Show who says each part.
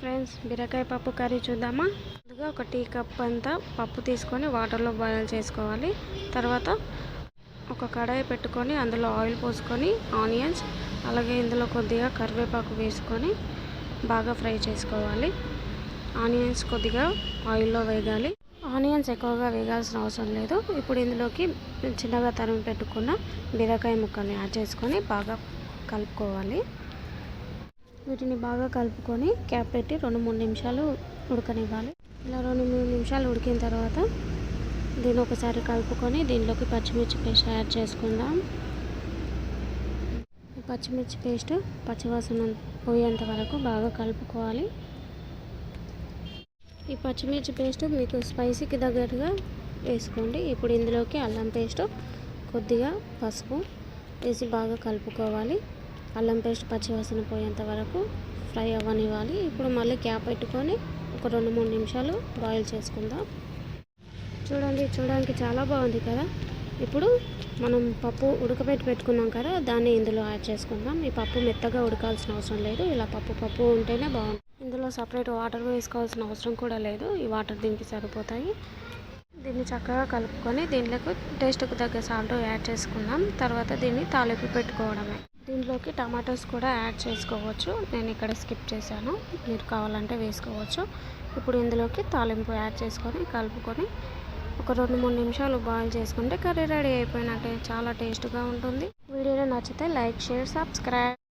Speaker 1: Friends బీరకాయ పప్పు curry చూద్దామా? ముందుగా ఒక టీ కప్ అంతా పప్పు తీసుకొని వాటర్లో బాయిల్ చేసుకోవాలి. తర్వాత ఒక కడాయి పెట్టుకొని అందులో ఆయిల్ పోసుకొని ఆనియన్స్ అలాగే ఇందులో కొద్దిగా కరివేపాకు వేసుకొని బాగా ఫ్రై చేసుకోవాలి. ఆనియన్స్ కొద్దిగా ఆయిల్లో వేగాలి. ఆనియన్స్ ఎక్కువగా వేగాల్సిన అవసరం లేదు. ఇప్పుడు ఇందులోకి చిన్నగా తరిమి పెట్టుకున్న బీరకాయ ముక్కల్ని యాడ్ చేసుకొని బాగా కలుపుకోవాలి. వీటిని బాగా కలుపుకొని క్యాప్ పెట్టి రెండు మూడు నిమిషాలు ఉడకనివ్వాలి. ఇలా రెండు మూడు నిమిషాలు ఉడికిన తర్వాత దీన్ని ఒకసారి కలుపుకొని దీనిలోకి పచ్చిమిర్చి పేస్ట్ యాడ్ చేసుకుందాం. ఈ పచ్చిమిర్చి పేస్ట్ పచ్చివాసన పోయేంత వరకు బాగా కలుపుకోవాలి. ఈ పచ్చిమిర్చి పేస్ట్ మీకు స్పైసీకి దగ్గరగా వేసుకోండి. ఇప్పుడు ఇందులోకి అల్లం పేస్ట్ కొద్దిగా పసుపు వేసి బాగా కలుపుకోవాలి. అల్లం పేస్ట్ పచ్చివాసన పోయేంత వరకు ఫ్రై అవ్వనివ్వాలి. ఇప్పుడు మళ్ళీ క్యాప్ పెట్టుకొని ఒక రెండు మూడు నిమిషాలు బాయిల్ చేసుకుందాం. చూడండి చూడడానికి చాలా బాగుంది కదా? ఇప్పుడు మనం పప్పు ఉడకబెట్టి పెట్టుకున్నాం కదా దాన్ని ఇందులో యాడ్ చేసుకుందాం. ఈ పప్పు మెత్తగా ఉడకాల్సిన అవసరం లేదు. ఇలా పప్పు పప్పు ఉంటేనే బాగుంది ఇందులో సపరేట్ వాటర్ వేసుకోవాల్సిన అవసరం కూడా లేదు. ఈ వాటర్ దీనికి సరిపోతాయి. దీన్ని చక్కగా కలుపుకొని దీంట్లోకి టేస్ట్కు తగ్గ సాల్ట్ యాడ్ చేసుకుందాం. తర్వాత దీన్ని తాలింపు పెట్టుకోవడమే. దీంట్లోకి టమాటోస్ కూడా యాడ్ చేసుకోవచ్చు. నేను ఇక్కడ స్కిప్ చేశాను. మీరు కావాలంటే వేసుకోవచ్చు. ఇప్పుడు ఇందులోకి తాలింపు యాడ్ చేసుకొని కలుపుకొని ఒక రెండు మూడు నిమిషాలు బాయిల్ చేసుకుంటే కర్రీ రెడీ అయిపోయినట్టే. చాలా టేస్ట్గా ఉంటుంది. వీడియో నచ్చితే లైక్ షేర్ సబ్స్క్రైబ్.